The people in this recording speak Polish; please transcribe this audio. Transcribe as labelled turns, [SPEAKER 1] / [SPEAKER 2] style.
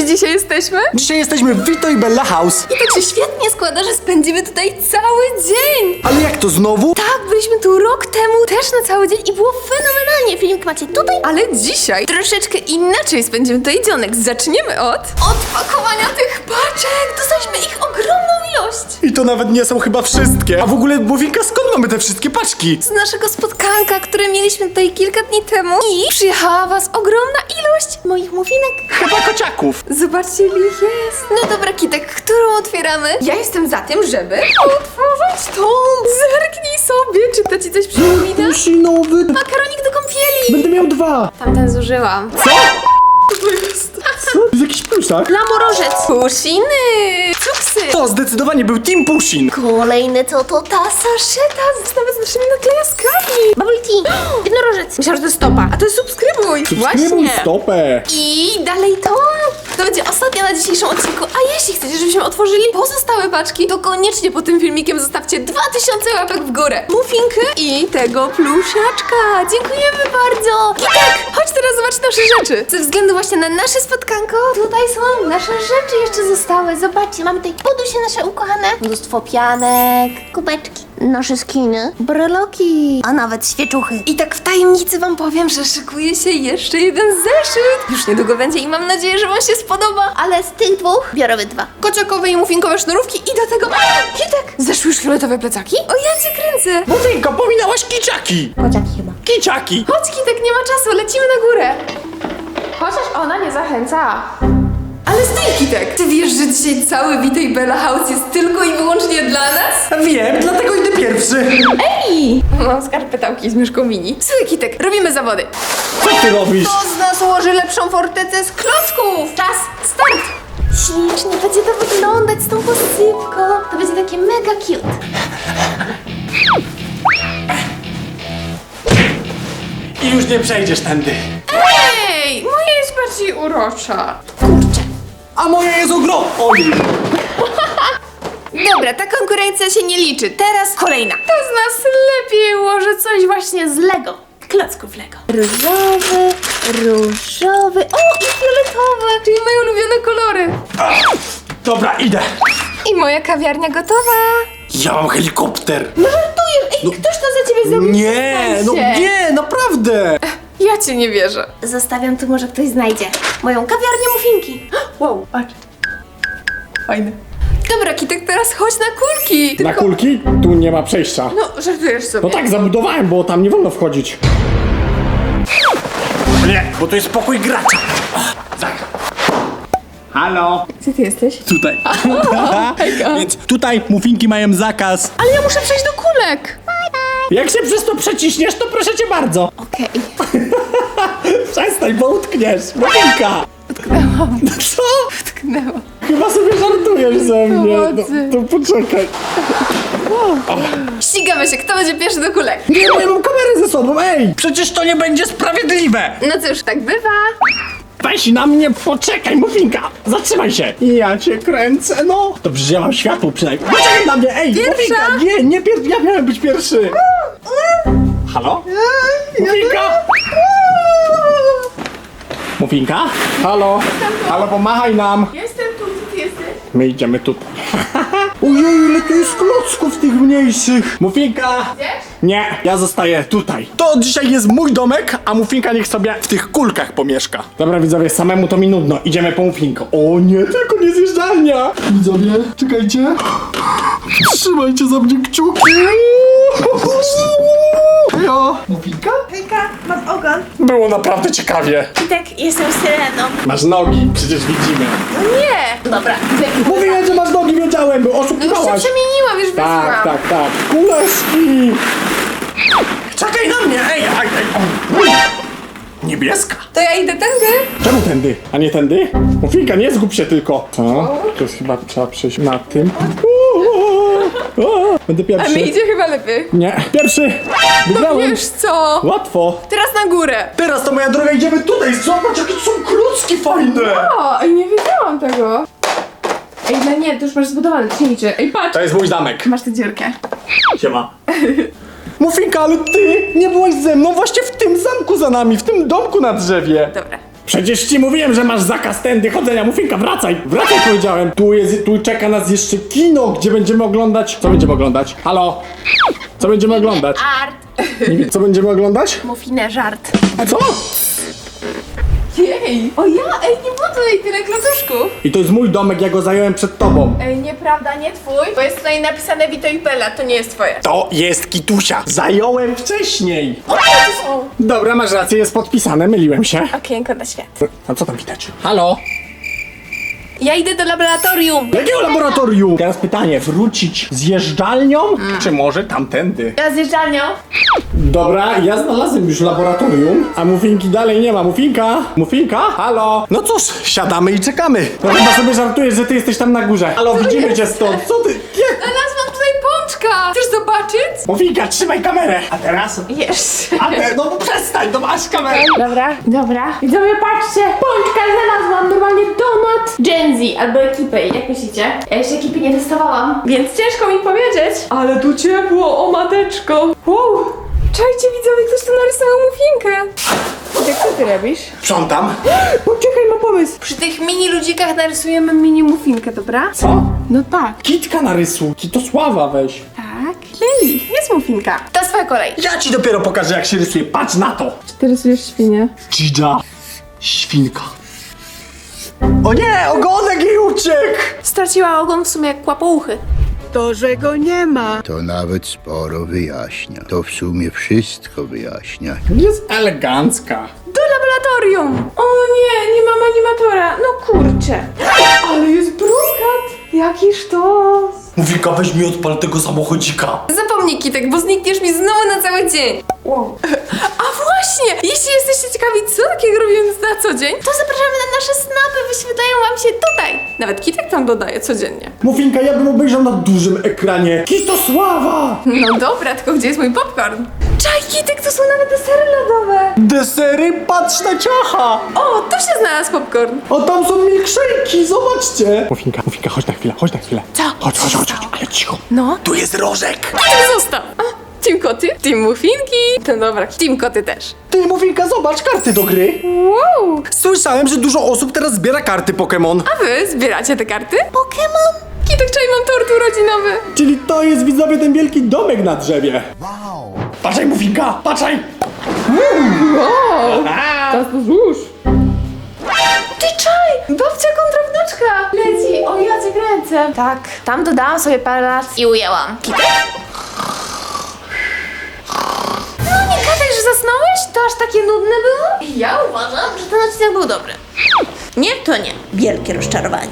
[SPEAKER 1] gdzie dzisiaj jesteśmy?
[SPEAKER 2] Dzisiaj jesteśmy w Vito i Bella House.
[SPEAKER 1] I tak się świetnie składa, że spędzimy tutaj cały dzień.
[SPEAKER 2] Ale jak to znowu?
[SPEAKER 1] Tak, byliśmy tu rok temu też na cały dzień i było fenomenalnie. Filmik macie tutaj, ale dzisiaj troszeczkę inaczej spędzimy tutaj dzionek. Zaczniemy od odpakowania tych paczek. Dostaliśmy ich ogromną ilość.
[SPEAKER 2] I to nawet nie są chyba wszystkie. A w ogóle, Mowinka, skąd mamy te wszystkie paczki?
[SPEAKER 1] Z naszego spotkanka, które mieliśmy tutaj kilka dni temu i przyjechała was ogromna ilość moich muffinek.
[SPEAKER 2] Chyba kociaków.
[SPEAKER 1] Zobaczcie, ile ich jest. No dobra, Kitek, którą otwieramy? Ja jestem za tym, żeby otworzyć tą. Zerknij sobie, czy to ci coś przypomina?
[SPEAKER 2] Musinowy.
[SPEAKER 1] Makaronik do kąpieli.
[SPEAKER 2] Będę miał dwa.
[SPEAKER 1] Tamten zużyłam.
[SPEAKER 2] Co?
[SPEAKER 1] To jest...
[SPEAKER 2] Co? To jest jakiś pluszak?
[SPEAKER 1] Lamorożec. Pusiny. Cuksy.
[SPEAKER 2] To zdecydowanie był Team Pushin.
[SPEAKER 1] Kolejny to to ta saszeta z nawet z naszymi naklejaskami. Bubble tea. Jednorożec. Myślałam, że to jest stopa, a to jest subskrybuj. Właśnie.
[SPEAKER 2] stopę.
[SPEAKER 1] I dalej to. To będzie ostatnia na dzisiejszym odcinku. A jeśli chcecie, żebyśmy otworzyli pozostałe paczki, to koniecznie pod tym filmikiem zostawcie 2000 łapek w górę. Muffinkę i tego plusiaczka. Dziękujemy bardzo. I tak, chodź teraz zobaczyć nasze rzeczy. Ze względu właśnie na nasze spotkanko, tutaj są nasze rzeczy jeszcze zostały. Zobaczcie, mamy tutaj podusie nasze ukochane. Mnóstwo pianek, kubeczki, nasze skiny, breloki, a nawet świeczuchy. I tak w tajemnicy wam powiem, że szykuje się jeszcze jeden zeszyt. Już niedługo będzie i mam nadzieję, że wam się spodoba. Ale z tych dwóch biorę dwa. Kociakowe i muffinkowe sznurówki i do tego... Hitek! Zeszły już fioletowe plecaki? O, ja cię kręcę.
[SPEAKER 2] Mowinka, pominęłaś kiciaki.
[SPEAKER 1] Kociaki chyba.
[SPEAKER 2] Kiciaki.
[SPEAKER 1] Chodź, Kitek, nie ma czasu, lecimy na górę. Chociaż ona nie zachęca. Ale Kitek! Wiesz, że dzisiaj cały Witaj Bella House jest tylko i wyłącznie dla nas?
[SPEAKER 2] Wiem, dlatego idę pierwszy.
[SPEAKER 1] Ej! Mam skarpetałki z myszką mini. Słuchaj, Kitek, robimy zawody.
[SPEAKER 2] Co ty robisz?
[SPEAKER 1] Kto z nas ułoży lepszą fortecę z klocków? Czas, start! Ślicznie będzie to wyglądać z tą posypką. To będzie takie mega cute.
[SPEAKER 2] I już nie przejdziesz tędy.
[SPEAKER 1] Ej! Moja jest bardziej urocza. Kurczę.
[SPEAKER 2] A moja jest ogrom. Oj.
[SPEAKER 1] Dobra, ta konkurencja się nie liczy. Teraz kolejna. Kto z nas lepiej ułoży coś właśnie z Lego? Klocków Lego. Różowy, różowy, o i fioletowy, czyli moje ulubione kolory.
[SPEAKER 2] Dobra, idę.
[SPEAKER 1] I moja kawiarnia gotowa.
[SPEAKER 2] Ja mam helikopter.
[SPEAKER 1] No żartujesz, ej, ktoś to za ciebie zrobił?
[SPEAKER 2] Nie, no nie, naprawdę.
[SPEAKER 1] Ja cię nie wierzę. Zostawiam tu, może ktoś znajdzie. Moją kawiarnię muffinki. Wow, patrz. Fajne. Dobra, Kitek, teraz chodź na kulki.
[SPEAKER 2] Na kulki? Tu nie ma przejścia.
[SPEAKER 1] No, żartujesz sobie.
[SPEAKER 2] No tak, zabudowałem, bo tam nie wolno wchodzić. Nie, bo to jest pokój gracza. Tak. Halo?
[SPEAKER 1] Gdzie ty jesteś?
[SPEAKER 2] Tutaj. Więc tutaj muffinki mają zakaz.
[SPEAKER 1] Ale ja muszę przejść do kulek.
[SPEAKER 2] Jak się przez to przeciśniesz, to proszę cię bardzo.
[SPEAKER 1] Okej.
[SPEAKER 2] Przestań, bo utkniesz. Muffinka.
[SPEAKER 1] Utknęłam,
[SPEAKER 2] Co?
[SPEAKER 1] utknęłam.
[SPEAKER 2] Chyba sobie żartujesz ze mnie. No,
[SPEAKER 1] Pomocy.
[SPEAKER 2] to poczekaj.
[SPEAKER 1] Ścigamy się, kto będzie pierwszy do kulek.
[SPEAKER 2] Nie, bo ja mam kamerę ze sobą, ej! Przecież to nie będzie sprawiedliwe!
[SPEAKER 1] No cóż, tak bywa.
[SPEAKER 2] Weź na mnie, poczekaj, Mufinka! Zatrzymaj się! Ja cię kręcę, no! To przecież ja mam światło przynajmniej. Poczekaj na mnie, ej!
[SPEAKER 1] Pierwsza?
[SPEAKER 2] Mufinka, nie, nie pier... ja miałem być pierwszy! Halo? Mufinka? Mufinka? Halo? Halo, pomachaj nam!
[SPEAKER 1] Jestem tu, gdzie ty jesteś?
[SPEAKER 2] My idziemy tutaj. Ojej, ile tu jest klocków tych mniejszych! Mufinka! Nie, ja zostaję tutaj. To dzisiaj jest mój domek, a Mufinka niech sobie w tych kulkach pomieszka. Dobra widzowie, samemu to mi nudno. Idziemy po Mufinkę. O nie, tylko nie zjeżdżalnia! Widzowie, czekajcie. Trzymajcie za mnie kciuki. Hejo, Mufinka?
[SPEAKER 3] Hejka, mam ogon.
[SPEAKER 2] Było naprawdę ciekawie.
[SPEAKER 3] I tak jestem syreną.
[SPEAKER 2] Masz nogi, przecież widzimy.
[SPEAKER 1] Nie. Dobra.
[SPEAKER 2] Mówiłem, że masz nogi, wiedziałem, bo
[SPEAKER 1] No już się
[SPEAKER 2] oszukiwałaś.
[SPEAKER 1] przemieniłam, już
[SPEAKER 2] Tak,
[SPEAKER 1] wyszłam.
[SPEAKER 2] tak, tak. Kuleczki! Czekaj na mnie! Ej, ej, ej! o. Niebieska!
[SPEAKER 1] To ja idę tędy.
[SPEAKER 2] Czemu tędy, a nie tędy? Mufinka, nie zgub się tylko! Co? To jest chyba trzeba przejść na tym. O, o, Będę
[SPEAKER 1] A
[SPEAKER 2] pierwszy.
[SPEAKER 1] mi idzie chyba lepiej.
[SPEAKER 2] Nie, pierwszy!
[SPEAKER 1] No
[SPEAKER 2] Wygrałem!
[SPEAKER 1] wiesz co?
[SPEAKER 2] Łatwo!
[SPEAKER 1] Teraz na górę.
[SPEAKER 2] Teraz to moja droga, idziemy tutaj! Zobacz, jakie to są klocki fajne!
[SPEAKER 1] O, ej, nie wiedziałam tego. Ej, no nie, to już masz zbudowane, to się liczy. Ej, patrz.
[SPEAKER 2] To jest mój zamek.
[SPEAKER 1] Masz tę dziurkę.
[SPEAKER 2] Siema. Mufinka, ale ty nie byłaś ze mną właśnie w tym zamku za nami, w tym domku na drzewie.
[SPEAKER 1] Dobra.
[SPEAKER 2] Przecież ci mówiłem, że masz zakaz tędy chodzenia. Mufinka, wracaj! Wracaj, powiedziałem. Tu, jest, tu czeka nas jeszcze kino, gdzie będziemy oglądać... Co będziemy oglądać? Halo? Co będziemy oglądać?
[SPEAKER 1] Art.
[SPEAKER 2] Nie wiem, Co będziemy oglądać?
[SPEAKER 1] Mufinę żart.
[SPEAKER 2] Co?
[SPEAKER 1] Jej! O ja? Ej, nie było tutaj tyle klocuszków.
[SPEAKER 2] I to jest mój domek, ja go zająłem przed tobą.
[SPEAKER 1] Ej, nieprawda, nie twój, bo jest tutaj napisane Vito i Bella, to nie jest twoje.
[SPEAKER 2] To jest Kitusia. Zająłem wcześniej.
[SPEAKER 1] O,
[SPEAKER 2] Dobra, masz rację, jest podpisane, myliłem się.
[SPEAKER 1] okienko na świat.
[SPEAKER 2] A co tam widać? Halo?
[SPEAKER 1] Ja idę do laboratorium.
[SPEAKER 2] Jakiego laboratorium? Teraz pytanie, wrócić zjeżdżalnią? Czy może tamtędy?
[SPEAKER 1] Ja zjeżdżalnią.
[SPEAKER 2] Dobra, ja znalazłem już laboratorium, a Mufinki dalej nie ma. Mufinka? Mufinka? Halo? No cóż, siadamy i czekamy. No chyba sobie żartujesz, że ty jesteś tam na górze. Halo, widzimy cię stąd. Co ty? Jak?
[SPEAKER 1] Znalazłam tutaj pączka. Chcesz zobaczyć?
[SPEAKER 2] Mufinka, trzymaj kamerę. A teraz?
[SPEAKER 1] Jeszcze.
[SPEAKER 2] A te, no przestań, no masz kamerę.
[SPEAKER 1] Dobra, dobra. Widzowie, patrzcie! Pączka znalazłam! Normalnie donut Gen Z albo ekipy, jak myślicie? Ja jeszcze ekipy nie testowałam, więc ciężko mi powiedzieć. Ale tu ciepło, o mateczko! Wow! Czajcie widzowie, ktoś tu narysował mufinkę! Jak co ty robisz?
[SPEAKER 2] Sprzątam.
[SPEAKER 1] Poczekaj, mam pomysł! Przy tych mini ludzikach narysujemy mini mufinkę, dobra?
[SPEAKER 2] Co?
[SPEAKER 1] No tak.
[SPEAKER 2] Kitka na rysunki, to sława weź.
[SPEAKER 1] Lili, jest mufinka. To swoja kolej.
[SPEAKER 2] Ja ci dopiero pokażę jak się rysuje, patrz na to.
[SPEAKER 1] Czy ty rysujesz świnię?
[SPEAKER 2] Dzidża. Świnka. O nie, ogonek jej uciekł!
[SPEAKER 1] Straciła ogon w sumie jak kłapouchy.
[SPEAKER 4] To, że go nie ma.
[SPEAKER 5] To nawet sporo wyjaśnia. To w sumie wszystko wyjaśnia.
[SPEAKER 2] Jest elegancka.
[SPEAKER 1] Do laboratorium! O nie, nie mam animatora. No kurczę. Ale jest brokat. Jaki sztos.
[SPEAKER 2] Mufinka, weź mi odpal tego samochodzika.
[SPEAKER 1] Zapomnij Kitek, bo znikniesz mi znowu na cały dzień. Wow. A właśnie! Jeśli jesteście ciekawi, co takiego robimy na co dzień, to zapraszamy na nasze snapy, wyświetlają wam się tutaj. Nawet Kitek tam dodaje codziennie.
[SPEAKER 2] Mufinka, ja bym obejrzał na dużym ekranie. Kitosława!
[SPEAKER 1] No dobra, tylko gdzie jest mój popcorn? Czaj, Kitek, to są nawet desery lodowe.
[SPEAKER 2] Desery, patrz na ciacha!
[SPEAKER 1] O, tu się znalazł popcorn.
[SPEAKER 2] O, tam są milkshake'i, zobaczcie! Mufinka, Mufinka, chodź na chwilę, chodź na chwilę.
[SPEAKER 1] Co?
[SPEAKER 2] Chodź, chodź, chodź, chodź, ale cicho.
[SPEAKER 1] No.
[SPEAKER 2] Tu jest rożek.
[SPEAKER 1] Kitek został. A, Team koty, team muffinki. No dobra, team koty też.
[SPEAKER 2] Ty, Mufinka, zobacz, karty do gry.
[SPEAKER 1] Wow.
[SPEAKER 2] Słyszałem, że dużo osób teraz zbiera karty Pokémon.
[SPEAKER 1] A wy zbieracie te karty? Pokémon? Kitek, czaj, mam tort urodzinowy.
[SPEAKER 2] Czyli to jest widzowie ten wielki domek na drzewie. Wow. Patrzaj, Mufinka, patrzaj.
[SPEAKER 1] Wow. Teraz to złóż. Ty czaj! Babcia kontra wnuczka! Leci, o ja cię kręcę. Tak, tam dodałam sobie parę lat i ujęłam. Kitek? No nie gadaj, że zasnąłeś? To aż takie nudne było? Ja uważam, że ten odcinek był dobry.
[SPEAKER 3] Nie, to nie. Wielkie rozczarowanie.